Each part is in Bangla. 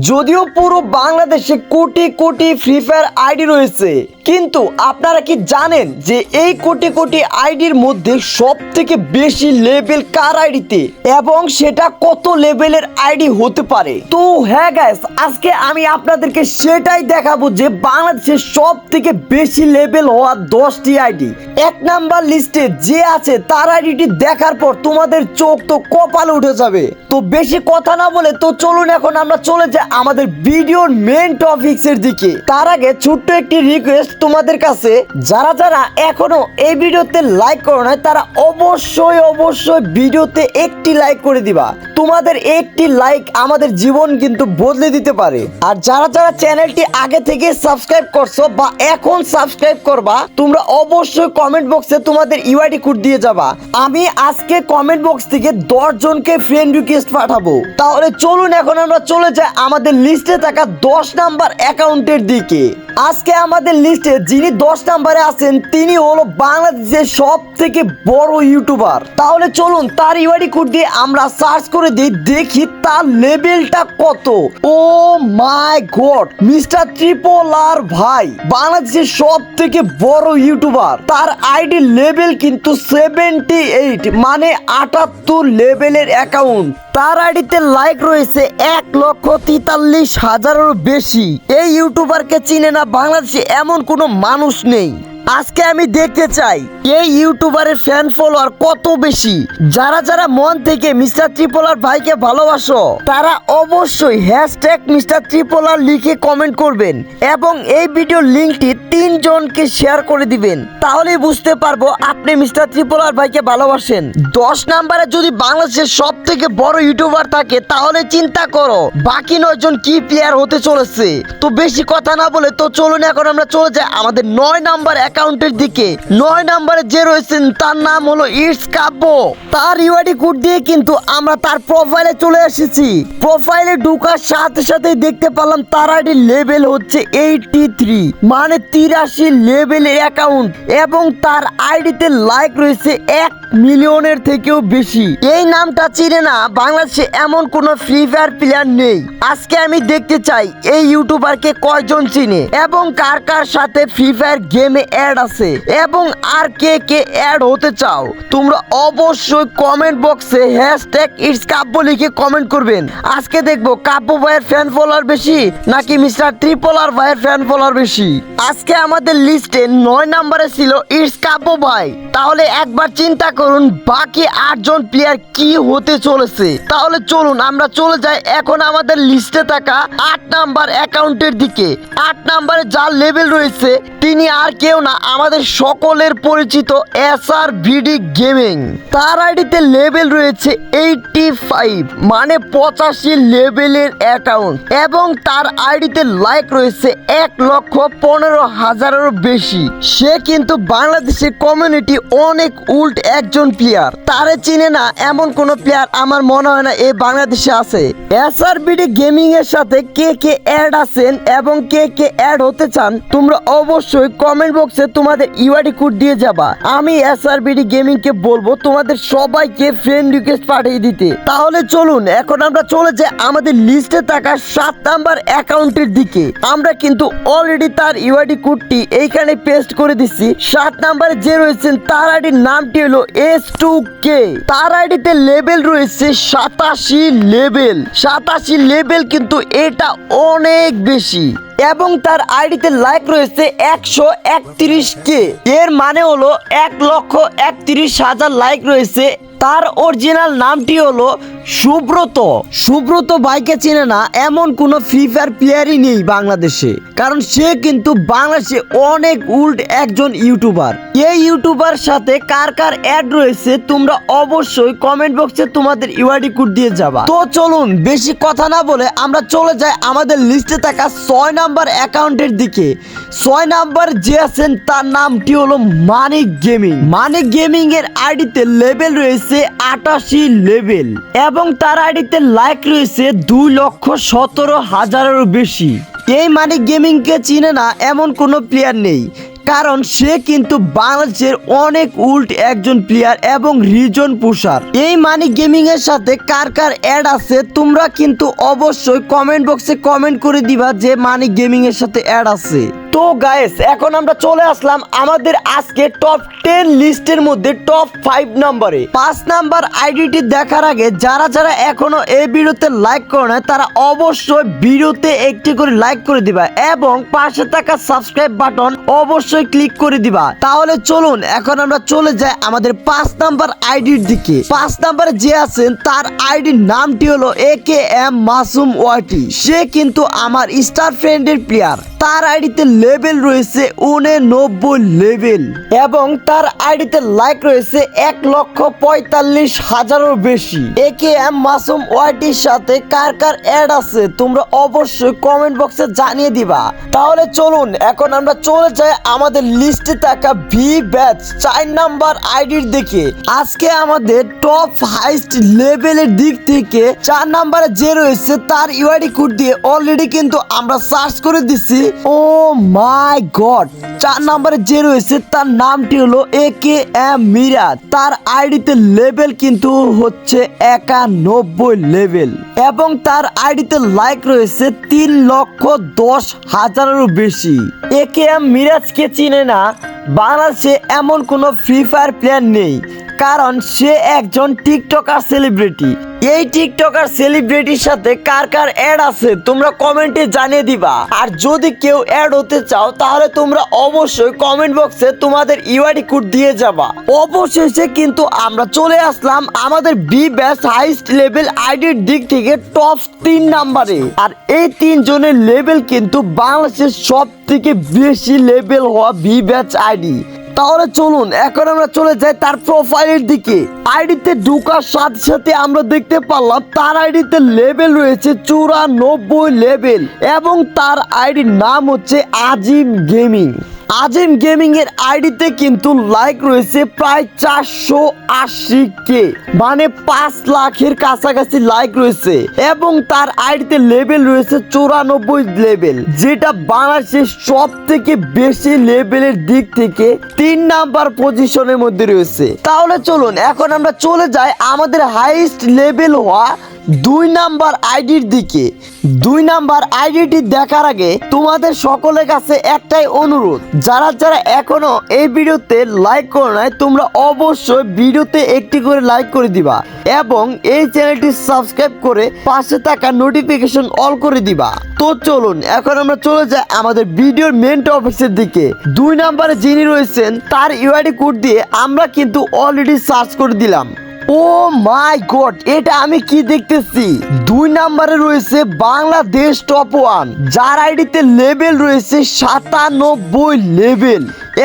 যদিও পুরো বাংলাদেশে crore crore free fire ID রয়েছে, কিন্তু আপনারা কি জানেন যে এই কোটি কোটি আইডির মধ্যে সব থেকে বেশি লেভেল কার আইডিতে এবং সেটা কত লেভেলের আইডি হতে পারে? তো হ্যাঁ গ্যাস আজকে আমি আপনাদেরকে সেটাই দেখাবো যে বাংলাদেশের সব থেকে বেশি লেভেল হওয়া দশটি আইডি এক নাম্বার লিস্টে যে আছে, তার আইডিটি দেখার পর তোমাদের চোখ তো কপালে উঠে যাবে। তো বেশি কথা না বলে তো চলুন এখন আমরা চলে যাই আমাদের ভিডিওর মেন টপিক্সের দিকে। তার আগে ছোট্ট একটি রিকোয়েস্ট তোমাদের কাছে। যারা যারা এখনও এই ভিডিওতে লাইক করো না তারা অবশ্যই অবশ্যই ভিডিওতে একটি লাইক করে দিবা। তোমাদের একটি লাইক আমাদের জীবন কিন্তু বদলে দিতে পারে। আর যারা যারা চ্যানেলটি আগে থেকে সাবস্ক্রাইব করছ বা এখন সাবস্ক্রাইব করবা, তোমরা অবশ্যই কমেন্ট বক্সে তোমাদের ইউআইডি কোড দিয়ে যাবা। আমি আজকে কমেন্ট বক্স থেকে দশ জনকে ফ্রেন্ড রিকোয়েস্ট পাঠাবো। তাহলে চলুন, এখন আমরা চলে যাই আমাদের লিস্টে থাকা দশ নাম্বার অ্যাকাউন্টের দিকে। আজকে আমাদের লিস্টে যিনি দশ নাম্বারে আছেন, তিনি হলো বাংলাদেশের সব থেকে বড় ইউটিউবার। তাহলে চলুন তার ইউআইডি কোড দিয়ে আমরা সার্চ করে দিই দেখি তার লেভেলটা কত। ও my God, mister triple R ভাই, বাংলাদেশের সব থেকে বড় ইউটিউবার। তার আইডি লেভেল কিন্তু সেভেন্টি এইট মানে আটাত্তর লেভেলের অ্যাকাউন্ট তার আইডিতে লাইক রয়েছে এক লক্ষ তেতাল্লিশ হাজারেরও বেশি। এই ইউটিউবারকে চিনে না বাংলাদেশে এমন কোনো মানুষ নেই। আজকে আমি দেখতে চাই এই ইউটিউবারের ফ্যান ফলোয়ার কত বেশি? যারা যারা মন থেকে মিস্টার ত্রিপোলার ভাইকে ভালোবাসো, তারা অবশ্যই হ্যাশট্যাগ মিস্টার ত্রিপোলার লিখে কমেন্ট করবেন এবং এই ভিডিওর লিঙ্কটি তিনজনকে শেয়ার করে দিবেন। তাহলেই বুঝতে পারব আপনি মিস্টার ত্রিপোলার ভাইকে ভালোবাসেন। দশ নাম্বারে যদি বাংলাদেশের সব থেকে বড় ইউটিউবার থাকে, তাহলে চিন্তা করো, বাকি নয়জন কি প্লেয়ার হতে চলেছে? তো বেশি কথা না বলে তো চলুন, এখন আমরা চলে যাই আমাদের নয় নাম্বার অ্যাকাউন্টের দিকে। নয় নাম্বারে যে রয়েছেন, তার নাম হলো ইটস কাব্য। তার ইউআইডি কোড দিয়ে কিন্তু আমরা তার প্রোফাইলে চলে এসেছি। প্রোফাইলে ঢুকার সাথে সাথে দেখতে পেলাম তার আইডি লেভেল হচ্ছে এইটটি থ্রি মানে তিরাশি লেভেলের অ্যাকাউন্ট এবং তার আইডিতে লাইক রয়েছে এক মিলিয়নের থেকেও বেশি। এই নামটা চিনে না, বাংলাদেশে এমন কোনো ফ্রি ফায়ার প্লেয়ার নেই। আজকে আমি দেখতে চাই এই ইউটিউবারকে কয়জন চিনে, এবং কার কার সাথে ফ্রি ফায়ার গেমে অ্যাড আছে এবং আর কে কে অ্যাড হতে চাও, তোমরা অবশ্যই কমেন্ট বক্সে হ্যাশট্যাগ ইটস কাব্য লিখে কমেন্ট করবেন। আজকে দেখব কাব্য ভাইয়ের ফ্যান ফলোয়ার বেশি নাকি মিস্টার ত্রিপোলার ভাইয়ের ফ্যান ফলোয়ার বেশি? আজকে আমাদের লিস্টে নয় নম্বরে ছিল ইটস কাব্য ভাই। তাহলে একবার চিন্তা করুন, বাকি আটজন প্লেয়ার কি হতে চলেছে। তাহলে চলুন, আমরা চলে যাই এখন আমাদের লিস্টে থাকা আট নাম্বার অ্যাকাউন্টের দিকে। আট নাম্বারে যার লেভেল রয়েছে, তিনি আর কেউ না আমাদের সকলের পরিচিত এস আর ভিডি গেমিং তার আইডিতে লেভেল রয়েছে এইটটি ফাইভ মানে পঁচাশি লেভেলের অ্যাকাউন্ট এবং তার আইডিতে লাইক রয়েছে এক লক্ষ পনেরো হাজারেরও বেশি। সে কিন্তু বাংলাদেশের কমিউনিটি অনেক উল্ট একজন প্লেয়ার তারে চিনে না এমন কোন প্লেয়ার আমার মনে হয় না এই বাংলাদেশে আছে। এসআরবিডি গেমিং এর সাথে কে কে অ্যাড আছেন এবং কে কে অ্যাড হতে চান, তোমরা অবশ্যই কমেন্ট বক্সে তোমাদের ইউআইডি কোড দিয়ে যাবা। আমি এসআরবিডি গেমিং কে বলব তোমাদের সবাইকে ফ্রেন্ড রিকোয়েস্ট পাঠিয়ে দিতে। তাহলে চলুন, এখন আমরা চলে যাই আমাদের লিস্টে থাকা সাত নাম্বার অ্যাকাউন্টের দিকে। আমরা কিন্তু অলরেডি তার ইউআইডি কোডটি এইখানে পেস্ট করে দিচ্ছি সাত নাম্বারে যে রয়েছেন, তার আইডির নামটি হলো এস টু কে তার আইডিতে লেভেল রয়েছে সাতাশি লেভেল সাতাশি লেভেল কিন্তু এটা অনেক বেশি। এবং তার আইডিতে লাইক রয়েছে একশো একত্রিশ কে। এর মানে হলো এক লক্ষ একত্রিশ হাজার লাইক রয়েছে। তার অরিজিনাল নামটি হলো সুব্রত। সুব্রত বাইকে চেনে না, এমন কোনো ফ্রি ফায়ার প্লেয়ারই নেই বাংলাদেশে। কারণ সে কিন্তু বাংলাদেশে অনেক উল্ট একজন ইউটিউবার এই ইউটিউবার সাথে কার কার অ্যাড রয়েছে, তোমরা অবশ্যই কমেন্ট বক্সে তোমাদের ইউআইডি কোড দিয়ে যাবা। তো চলুন, বেশি কথা না বলে আমরা চলে যাই আমাদের লিস্টে থাকা ছয় নাম্বার অ্যাকাউন্টের দিকে। ছয় নাম্বার যে আছেন, তার নামটি হলো মানিক গেমিং মানিক গেমিং এর আইডিতে লেভেল রয়েছে আটাশি লেভেল এবং তার আইডিতে লাইক রয়েছে দুই লক্ষ সতেরো হাজারেরও বেশি। এই মানিক গেমিংকে চিনে না এমন কোনো প্লেয়ার নেই, কারণ সে কিন্তু বাংলাদেশের অনেক উল্ট একজন প্লেয়ার এবং রিজন পুষার এই মানি গেমিং এর সাথে কার কার অ্যাড আছে তোমরা কিন্তু অবশ্যই কমেন্ট বক্সে কমেন্ট করে দিবা যে মানি গেমিং এর সাথে অ্যাড আছে। তো গাইস এখন আমরা চলে আসলাম আমাদের আজকে টপ টেন লিস্টের মধ্যে টপ ফাইভ নম্বরে পাঁচ নাম্বার আইডিটি দেখার আগে যারা যারা এখনও এই ভিডিওতে লাইক করে না তারা অবশ্যই ভিডিওতে একটি করে লাইক করে দিবা এবং পাশে থাকা সাবস্ক্রাইব বাটন অবশ্যই ক্লিক করে দিবা। তাহলে চলুন, এখন আমরা চলে যাই আমাদের পাঁচ নাম্বার আইডির দিকে। পাঁচ নাম্বারে যে আছেন, তার আইডির নামটি হলো এ কে এম মাসুম ওয়াটি সে কিন্তু আমার স্টার ফ্রেন্ডের প্লেয়ার তার আইডিতে লেভেল রয়েছে উননব্বই লেভেল এবং তার আইডিতে লাইক রয়েছে এক লক্ষ পঁয়তাল্লিশ হাজারও বেশি। এ কে এম মাসুম ওয়াইটির সাথে কার কার অ্যাড আছে তোমরা অবশ্যই কমেন্ট বক্সে জানিয়ে দিবা। তাহলে চলুন, এখন আমরা চলে যাই আমাদের লিস্টে থাকা ভি ব্যাচ চার নাম্বার আইডির দিকে। আজকে আমাদের টপ হাইস্ট লেভেলের দিক থেকে চার নাম্বারে যে রয়েছে তার ইউআইডি কোড দিয়ে অলরেডি কিন্তু আমরা সার্চ করে দিছি ও মাই গড। চার নাম্বারে যে রয়েছে, তার নামটি হলো এ কে এম মিরাজ। তার আইডিতে লেভেল কিন্তু হচ্ছে একানব্বই লেভেল। এবং তার আইডিতে লাইক রয়েছে তিন লক্ষ দশ হাজারেরও বেশি। এ কে এম মিরাজকে চিনে না, বাংলাদেশে এমন কোনো ফ্রি ফায়ার প্লেয়ার নেই। কারণ সে একজন টিকটকার সেলিব্রিটি। এই টিকটকার সেলিব্রিটির সাথে কার কার অ্যাড আছে, তোমরা কমেন্টে জানিয়ে দিবা। আর যদি কেউ অ্যাড হতে চাও, তাহলে তোমরা অবশ্যই কমেন্ট বক্সে তোমাদের ইউআইডি কোড দিয়ে যাবা। অবশেষে কিন্তু আমরা চলে আসলাম আমাদের বি ব্যাস হাইস্ট লেভেল আইডির দিক থেকে টপ তিন নাম্বারে আর এই তিনজনের লেভেল কিন্তু বাংলাদেশের সব থেকে বেশি লেভেল হওয়া বি ব্যাচ আইডি তাহলে চলুন, এখন আমরা চলে যাই তার প্রোফাইলের দিকে। আইডিতে ঢুকার সাথে সাথে আমরা দেখতে পারলাম তার আইডিতে লেভেল রয়েছে চুরানব্বই লেভেল এবং তার আইডির নাম হচ্ছে আজিম গেমিং। আজিম গেমিং এর আইডিতে কিন্তু লাইক রয়েছে প্রায় চারশো আশি কে মানে পাঁচ লাখের কাছাকাছি লাইক রয়েছে। এবং তার আইডিতে লেভেল রয়েছে চুরানব্বই লেভেল, যেটা বাংলাদেশের সব থেকে বেশি লেভেলের দিক থেকে তিন নাম্বার পজিশনের মধ্যে রয়েছে। তাহলে চলুন, এখন আমরা চলে যাই আমাদের হাইস্ট লেভেল হওয়া দুই নাম্বার আইডির দিকে। দুই নাম্বার আইডিটি দেখার আগে তোমাদের সকলের কাছে একটাই অনুরোধ, যারা যারা এখনও এই ভিডিওতে লাইক করো নাই, তোমরা অবশ্যই ভিডিওতে একটি করে লাইক করে দিবা এবং এই চ্যানেলটি সাবস্ক্রাইব করে পাশে থাকা নোটিফিকেশন অল করে দিবা। তো চলুন, এখন আমরা চলে যাই আমাদের ভিডিওর মেন টপিক্সের দিকে। দুই নাম্বারে যিনি রয়েছেন, তার ইউআইডি কোড দিয়ে আমরা কিন্তু অলরেডি সার্চ করে দিলাম। ও মাই গড, এটা আমি কি দেখতেছি? দুই নাম্বারে রয়েছে বাংলাদেশ টপ ওয়ান যার আইডিতে লেভেল রয়েছে সাতানব্বই লেভেল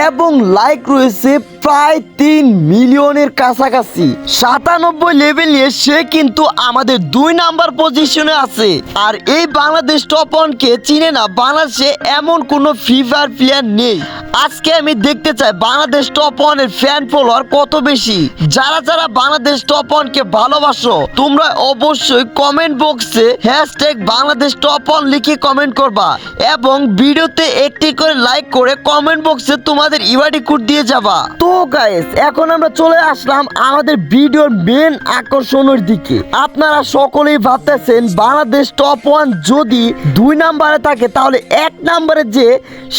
এবং লাইক রয়েছে প্রায় তিন মিলিয়নের কাছাকাছি। সাতানব্বই লেভেল নিয়ে সে কিন্তু আমাদের দুই নাম্বার পজিশনে আছে। আর এই বাংলাদেশ টপ ওয়ানকে চিনে না, বাংলাদেশে এমন কোনো ফ্রি ফায়ার প্লেয়ার নেই। আজকে আমি দেখতে চাই বাংলাদেশ টপ ওয়ানের ফ্যান ফলোয়ার কত বেশি। যারা যারা বাংলাদেশ টপ ওয়ানকে ভালোবাসো, তোমরা অবশ্যই কমেন্ট বক্সে হ্যাশট্যাগ বাংলাদেশ টপ ওয়ান লিখে কমেন্ট করবা। এবং ভিডিওতে একটি করে লাইক করে কমেন্ট বক্সে তোমাদের ইউআইডি কোড দিয়ে যাবা। তো গাইস এখন আমরা চলে আসলাম আমাদের ভিডিওর মেন আকর্ষণের দিকে। আপনারা সকলেই ভাবতেছেন বাংলাদেশ টপ ওয়ান যদি দুই নাম্বারে থাকে, তাহলে এক নাম্বারে যে,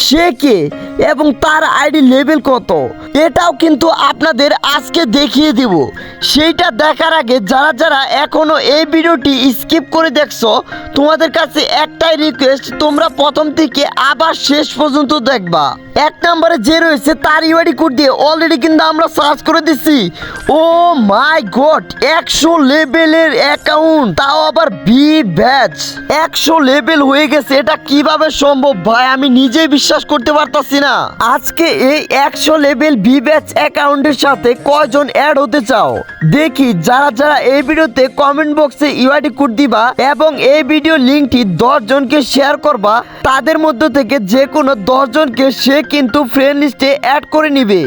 সে কে? এবং তার আইডি লেভেল কত? এটাও কিন্তু আপনাদের আজকে দেখিয়ে দিব। সেইটা দেখার আগে যারা যারা এখনও এই ভিডিওটি স্কিপ করে দেখছ, তোমাদের কাছে একটাই রিকোয়েস্ট তোমরা প্রথম থেকে আবার শেষ পর্যন্ত দেখবা। এক নম্বরে যে রয়েছে তার ইউআইডি কোড দিয়ে অলরেডি কিন্তু আমরা সার্চ করে দিছি। ও মাই গড, একশো লেভেলের অ্যাকাউন্ট তাও আবার বি ব্যাচ একশো লেভেল হয়ে গেছে, এটা কীভাবে সম্ভব ভাই? আমি নিজেই বিশ্বাস করতে পারতাছি না। আজকে এই একশো লেভেল বি ব্যাচ অ্যাকাউন্টের সাথে কয়জন অ্যাড হতে চাও? দেখি, যারা যারা এই ভিডিওতে কমেন্ট বক্সে ইউআইডি কোড দিবা এবং এই ভিডিও লিঙ্কটি দশ জনকে শেয়ার করবা, তাদের মধ্য থেকে যে কোনো দশ জনকে কিন্তু ফ্রেন্ড লিস্টে অ্যাড করে নিবে।